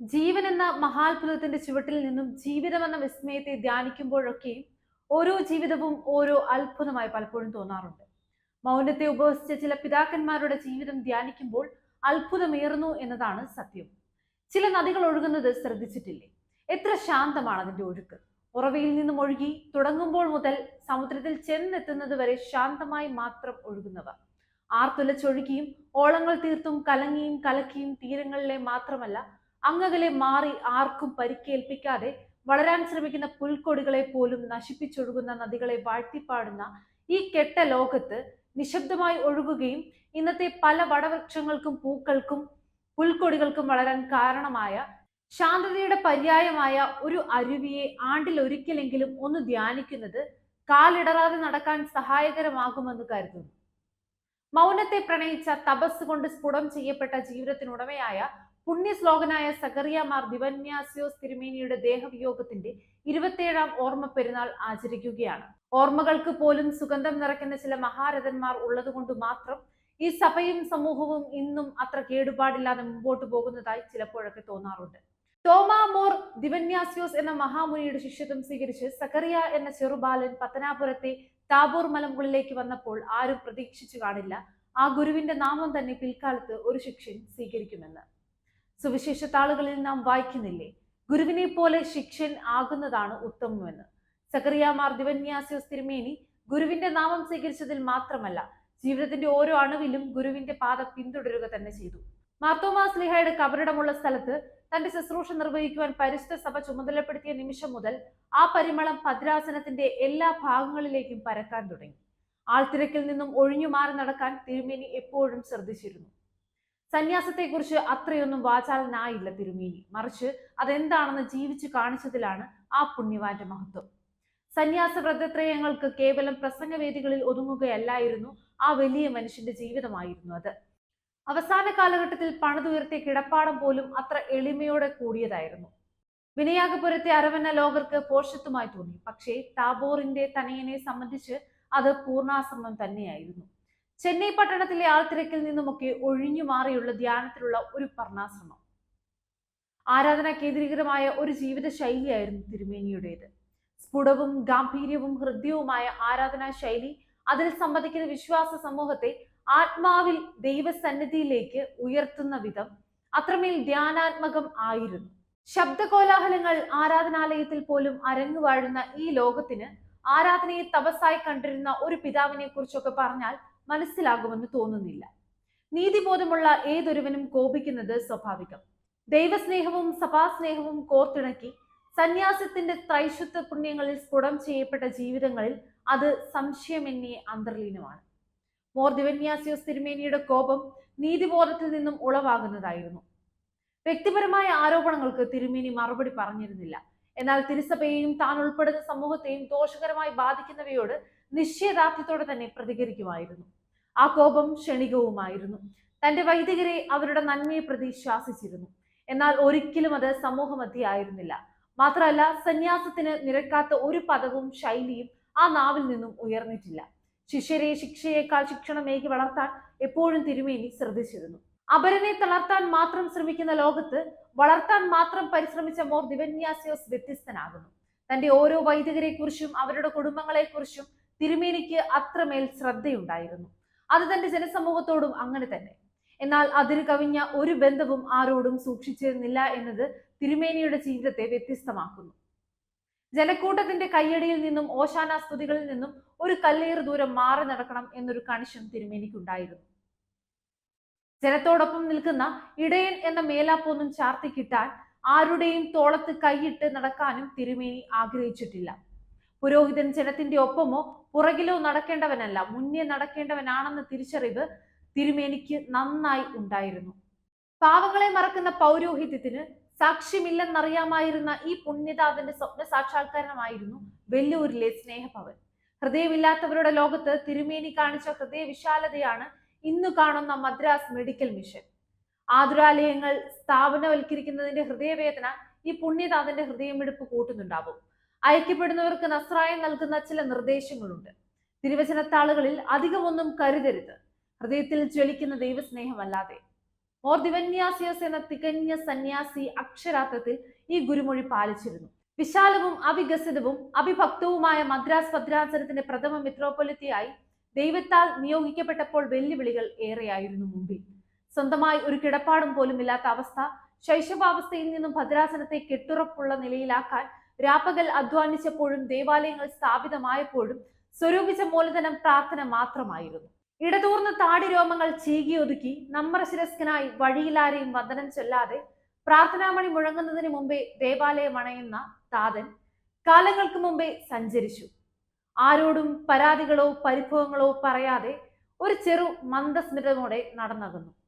ജീവൻ എന്ന മഹാത്ഭുതത്തിന്റെ ചുവട്ടിൽ നിന്നും ജീവിതം എന്ന വിസ്മയത്തെ ധ്യാനിക്കുമ്പോഴൊക്കെ ഓരോ ജീവിതവും ഓരോ അത്ഭുതമായി പലപ്പോഴും തോന്നാറുണ്ട്. മൗനത്തെ ഉപവസിച്ച ചില പിതാക്കന്മാരുടെ ജീവിതം ധ്യാനിക്കുമ്പോൾ അത്ഭുതമേറുന്നു എന്നതാണ് സത്യം. ചില നദികൾ ഒഴുകുന്നത് ശ്രദ്ധിച്ചിട്ടില്ലേ? എത്ര ശാന്തമാണ് അതിന്റെ ഒഴുക്ക്. ഉറവയിൽ നിന്നും ഒഴുകി തുടങ്ങുമ്പോൾ മുതൽ സമുദ്രത്തിൽ ചെന്നെത്തുന്നത് വരെ ശാന്തമായി മാത്രം ഒഴുകുന്നവ. ആർത്തുലച്ചൊഴുകിയും ഓളങ്ങൾ തീർത്തും കലങ്ങിയും കലക്കിയും തീരങ്ങളിലെ മാത്രമല്ല അങ്ങകലെ മാറി ആർക്കും പരിക്കേൽപ്പിക്കാതെ വളരാൻ ശ്രമിക്കുന്ന പുൽക്കൊടികളെ പോലും നശിപ്പിച്ചൊഴുകുന്ന നദികളെ വാഴ്ത്തിപ്പാടുന്ന ഈ കെട്ട ലോകത്ത് നിശബ്ദമായി ഒഴുകുകയും ഇന്നത്തെ പല വടവൃക്ഷങ്ങൾക്കും പൂക്കൾക്കും പുൽക്കൊടികൾക്കും വളരാൻ കാരണമായ ശാന്തതയുടെ പര്യായമായ ഒരു അരുവിയെ ആണ്ടിൽ ഒരിക്കലെങ്കിലും ഒന്ന് ധ്യാനിക്കുന്നത് കാലിടറാതെ നടക്കാൻ സഹായകരമാകുമെന്ന് കരുതുന്നു. മൗനത്തെ പ്രണയിച്ച തപസ് കൊണ്ട് സ്ഫുടം ചെയ്യപ്പെട്ട ജീവിതത്തിനുടമയായ പുണ്യശ്ലോകനായ സഗറിയ മാർ ദിവന്യാസ്യോസ് തിരുമേനിയുടെ ദേഹവിയോഗത്തിന്റെ ഇരുപത്തിയേഴാം ഓർമ്മ പെരുന്നാൾ ആചരിക്കുകയാണ്. ഓർമ്മകൾക്ക് പോലും സുഗന്ധം നിറയ്ക്കുന്ന ചില മഹാരഥന്മാർ ഉള്ളതുകൊണ്ട് മാത്രം ഈ സഭയും സമൂഹവും ഇന്നും അത്ര കേടുപാടില്ലാതെ മുമ്പോട്ട് പോകുന്നതായി ചിലപ്പോഴൊക്കെ തോന്നാറുണ്ട്. തോമാ മോർ ദിവന്യാസ്യോസ് എന്ന മഹാമുനിയുടെ ശിഷ്യത്വം സ്വീകരിച്ച് സക്കറിയ എന്ന ചെറുബാലൻ പത്തനാപുരത്തെ താബൂർ മലമുകളിലേക്ക് വന്നപ്പോൾ ആരും പ്രതീക്ഷിച്ചു കാണില്ല. ആ ഗുരുവിന്റെ നാമം തന്നെ പിൽക്കാലത്ത് ഒരു ശിഷ്യൻ സ്വീകരിക്കുമെന്ന്. സുവിശേഷ താളുകളിൽ നാം വായിക്കുന്നില്ലേ? ഗുരുവിനെ പോലെ ശിക്ഷൻ ആകുന്നതാണ് ഉത്തമമെന്ന്. സക്കറിയാമാർ ദിവന്യാസ്യോസ് തിരുമേനി ഗുരുവിന്റെ നാമം സ്വീകരിച്ചതിൽ മാത്രമല്ല ജീവിതത്തിന്റെ ഓരോ അണുവിലും ഗുരുവിന്റെ പാത പിന്തുടരുക തന്നെ ചെയ്തു. മാർത്തോമാസ് ലിഹയുടെ കബറിടമുള്ള സ്ഥലത്ത് തന്റെ ശുശ്രൂഷ നിർവഹിക്കുവാൻ പരിശുദ്ധ സഭ ചുമതലപ്പെടുത്തിയ നിമിഷം മുതൽ ആ പരിമളം ഭദ്രാസനത്തിന്റെ എല്ലാ ഭാഗങ്ങളിലേക്കും പരക്കാൻ തുടങ്ങി. ആൾത്തിരക്കിൽ നിന്നും ഒഴിഞ്ഞു മാറി നടക്കാൻ തിരുമേനി എപ്പോഴും ശ്രദ്ധിച്ചിരുന്നു. സന്യാസത്തെക്കുറിച്ച് അത്രയൊന്നും വാചാലനായില്ല തിരുമേനി. മറിച്ച് അതെന്താണെന്ന് ജീവിച്ച് കാണിച്ചതിലാണ് ആ പുണ്യവാന്റെ മഹത്വം. സന്യാസ വ്രതത്രയങ്ങൾക്ക് കേവലം പ്രസംഗവേദികളിൽ ഒതുങ്ങുകയല്ലായിരുന്നു ആ വലിയ മനുഷ്യന്റെ ജീവിതമായിരുന്നു അത്. അവസാന കാലഘട്ടത്തിൽ പണിതുയർത്തിയ കിടപ്പാടം പോലും അത്ര എളിമയോടെ കൂടിയതായിരുന്നു. വിനയാകപുരത്തെ അരവന ലോകർക്ക് പോഷത്വമായി തോന്നി. പക്ഷേ താബോറിന്റെ തനയനെ സംബന്ധിച്ച് അത് പൂർണാശ്രമം തന്നെയായിരുന്നു. ചെന്നൈ പട്ടണത്തിലെ ആൾത്തിരക്കിൽ നിന്നുമൊക്കെ ഒഴിഞ്ഞു മാറിയുള്ള ധ്യാനത്തിലുള്ള ഒരു പർണാശ്രമം. ആരാധന കേന്ദ്രീകൃതമായ ഒരു ജീവിത ശൈലിയായിരുന്നു തിരുമേനിയുടേത്. സ്ഫുടവും ഗാംഭീര്യവും ഹൃദ്യവുമായ ആരാധനാ ശൈലി അതിൽ സംബന്ധിക്കുന്ന വിശ്വാസ സമൂഹത്തെ ആത്മാവിൽ ദൈവസന്നിധിയിലേക്ക് ഉയർത്തുന്ന വിധം അത്രമേൽ ധ്യാനാത്മകം ആയിരുന്നു. ശബ്ദകോലാഹലങ്ങൾ ആരാധനാലയത്തിൽ പോലും അരങ്ങു വാഴുന്ന ഈ ലോകത്തിന് ആരാധനയെ തപസ്സായി കണ്ടിരുന്ന ഒരു പിതാവിനെ കുറിച്ചൊക്കെ പറഞ്ഞാൽ മനസ്സിലാകുമെന്ന് തോന്നുന്നില്ല. നീതിബോധമുള്ള ഏതൊരുവനും കോപിക്കുന്നത് സ്വാഭാവികം. ദൈവസ്നേഹവും സഭാസ്നേഹവും കോർത്തിണക്കി സന്യാസത്തിന്റെ ത്രൈശുദ്ധ പുണ്യങ്ങളിൽ സ്ഫുടം ചെയ്യപ്പെട്ട ജീവിതങ്ങളിൽ അത് സംശയമെന്നിയെ അന്തർലീനമാണ്. മോർ ദിവന്യാസിയോസ് തിരുമേനിയുടെ കോപം നീതിബോധത്തിൽ നിന്നും ഉളവാകുന്നതായിരുന്നു. വ്യക്തിപരമായ ആരോപണങ്ങൾക്ക് തിരുമേനി മറുപടി പറഞ്ഞിരുന്നില്ല. എന്നാൽ തിരുസഭയെയും താൻ ഉൾപ്പെടുന്ന സമൂഹത്തെയും ദോഷകരമായി ബാധിക്കുന്നവയോട് നിശ്ചയദാർഢ്യത്തോടെ തന്നെ പ്രതികരിക്കുമായിരുന്നു. ആ കോപം ക്ഷണികവുമായിരുന്നു. തന്റെ വൈദികരെ അവരുടെ നന്മയെ പ്രതി ശാസിച്ചിരുന്നു. എന്നാൽ ഒരിക്കലും അത് സമൂഹമധ്യ ആയിരുന്നില്ല. മാത്രമല്ല സന്യാസത്തിന് നിരക്കാത്ത ഒരു പദവും ശൈലിയും ആ നാവിൽ നിന്നും ഉയർന്നിട്ടില്ല. ശിഷ്യരെ ശിക്ഷയേക്കാൾ ശിക്ഷണമേകി വളർത്താൻ എപ്പോഴും തിരുമേനി ശ്രദ്ധിച്ചിരുന്നു. അപരനെ തളർത്താൻ മാത്രം ശ്രമിക്കുന്ന ലോകത്ത് വളർത്താൻ മാത്രം പരിശ്രമിച്ച മോർ ദിവന്യാസിയോസ് വ്യത്യസ്തനാകുന്നു. തന്റെ ഓരോ വൈദികരെ കുറിച്ചും അവരുടെ കുടുംബങ്ങളെ കുറിച്ചും തിരുമേനിക്ക് അത്രമേൽ ശ്രദ്ധയുണ്ടായിരുന്നു. അത് തന്റെ ജനസമൂഹത്തോടും അങ്ങനെ തന്നെ. എന്നാൽ അതിര് കവിഞ്ഞ ഒരു ബന്ധവും ആരോടും സൂക്ഷിച്ചിരുന്നില്ല എന്നത് തിരുമേനിയുടെ ജീവിതത്തെ വ്യത്യസ്തമാക്കുന്നു. ജനക്കൂട്ടത്തിന്റെ കയ്യടിയിൽ നിന്നും ഓശാന സ്തുതികളിൽ നിന്നും ഒരു കല്ലേറ് ദൂരം മാറി നടക്കണം എന്നൊരു കണിശം തിരുമേനിക്കുണ്ടായിരുന്നു. ജനത്തോടൊപ്പം നിൽക്കുന്ന ഇടയൻ എന്ന മേലാപ്പൊന്നും ചാർത്തി കിട്ടാൻ ആരുടെയും തോളത്ത് കൈയിട്ട് നടക്കാനും തിരുമേനി ആഗ്രഹിച്ചിട്ടില്ല. പുരോഹിതൻ ജനത്തിന്റെ ഒപ്പമോ പുറകിലോ നടക്കേണ്ടവനല്ല മുന്നേ നടക്കേണ്ടവനാണെന്ന തിരിച്ചറിവ് തിരുമേനിക്ക് നന്നായി ഉണ്ടായിരുന്നു. പാവങ്ങളെ മറക്കുന്ന പൗരോഹിത്യത്തിന് സാക്ഷ്യമില്ലെന്നറിയാമായിരുന്ന ഈ പുണ്യതാവിന്റെ സ്വപ്ന സാക്ഷാത്കാരമായിരുന്നു വെല്ലൂരിലെ സ്നേഹഭവൻ. ഹൃദയമില്ലാത്തവരുടെ ലോകത്ത് തിരുമേനി കാണിച്ച ഹൃദയ വിശാലതയാണ് ഇന്നു കാണുന്ന മദ്രാസ് മെഡിക്കൽ മിഷൻ. ആതുരാലയങ്ങൾ സ്ഥാപനവൽക്കരിക്കുന്നതിന്റെ ഹൃദയവേദന ഈ പുണ്യതാവിന്റെ ഹൃദയമെടുപ്പ് കൂട്ടുന്നുണ്ടാവും. അയക്കപ്പെടുന്നവർക്ക് നസ്രായം നൽകുന്ന ചില നിർദ്ദേശങ്ങളുണ്ട്. തിരുവചനത്താളുകളിൽ അധികമൊന്നും കരുതരുത്. ഹൃദയത്തിൽ ജ്വലിക്കുന്ന ദൈവസ്നേഹമല്ലാതെ. മോർ ദിവന്യാസിയസ് എന്ന തികഞ്ഞ സന്യാസി അക്ഷരാർത്ഥത്തിൽ ഈ ഗുരുമൊഴി പാലിച്ചിരുന്നു. വിശാലവും അവികസിതവും അഭിഭക്തവുമായ മദ്രാസ് ഭദ്രാസനത്തിന്റെ പ്രഥമ മിത്രോപൊലിത്തിയായി ദൈവത്താൽ നിയോഗിക്കപ്പെട്ടപ്പോൾ വെല്ലുവിളികൾ ഏറെയായിരുന്നു മുമ്പിൽ. സ്വന്തമായി ഒരു കിടപ്പാടും പോലും ഇല്ലാത്ത അവസ്ഥ ശൈശവാവസ്ഥയിൽ നിന്നും ഭദ്രാസനത്തെ കെട്ടുറപ്പുള്ള നിലയിലാക്കാൻ രാപ്പകൽ അധ്വാനിച്ചപ്പോഴും ദേവാലയങ്ങൾ സ്ഥാപിതമായപ്പോഴും സ്വരൂപിച്ച മൂലധനം പ്രാർത്ഥന മാത്രമായിരുന്നു. ഇടതൂർന്ന താടി രോമങ്ങൾ ചീകിയൊതുക്കി നമ്മറശിരസ്കനായി വഴിയിലാരെയും വന്ദനം ചൊല്ലാതെ പ്രാർത്ഥനാമണി മുഴങ്ങുന്നതിന് മുമ്പേ ദേവാലയം അണയുന്ന താതൻ കാലങ്ങൾക്ക് മുമ്പേ സഞ്ചരിച്ചു. ആരോടും പരാതികളോ പരിഭവങ്ങളോ പറയാതെ ഒരു ചെറു മന്ദസ്മിതമോടെ നടന്നകുന്നു.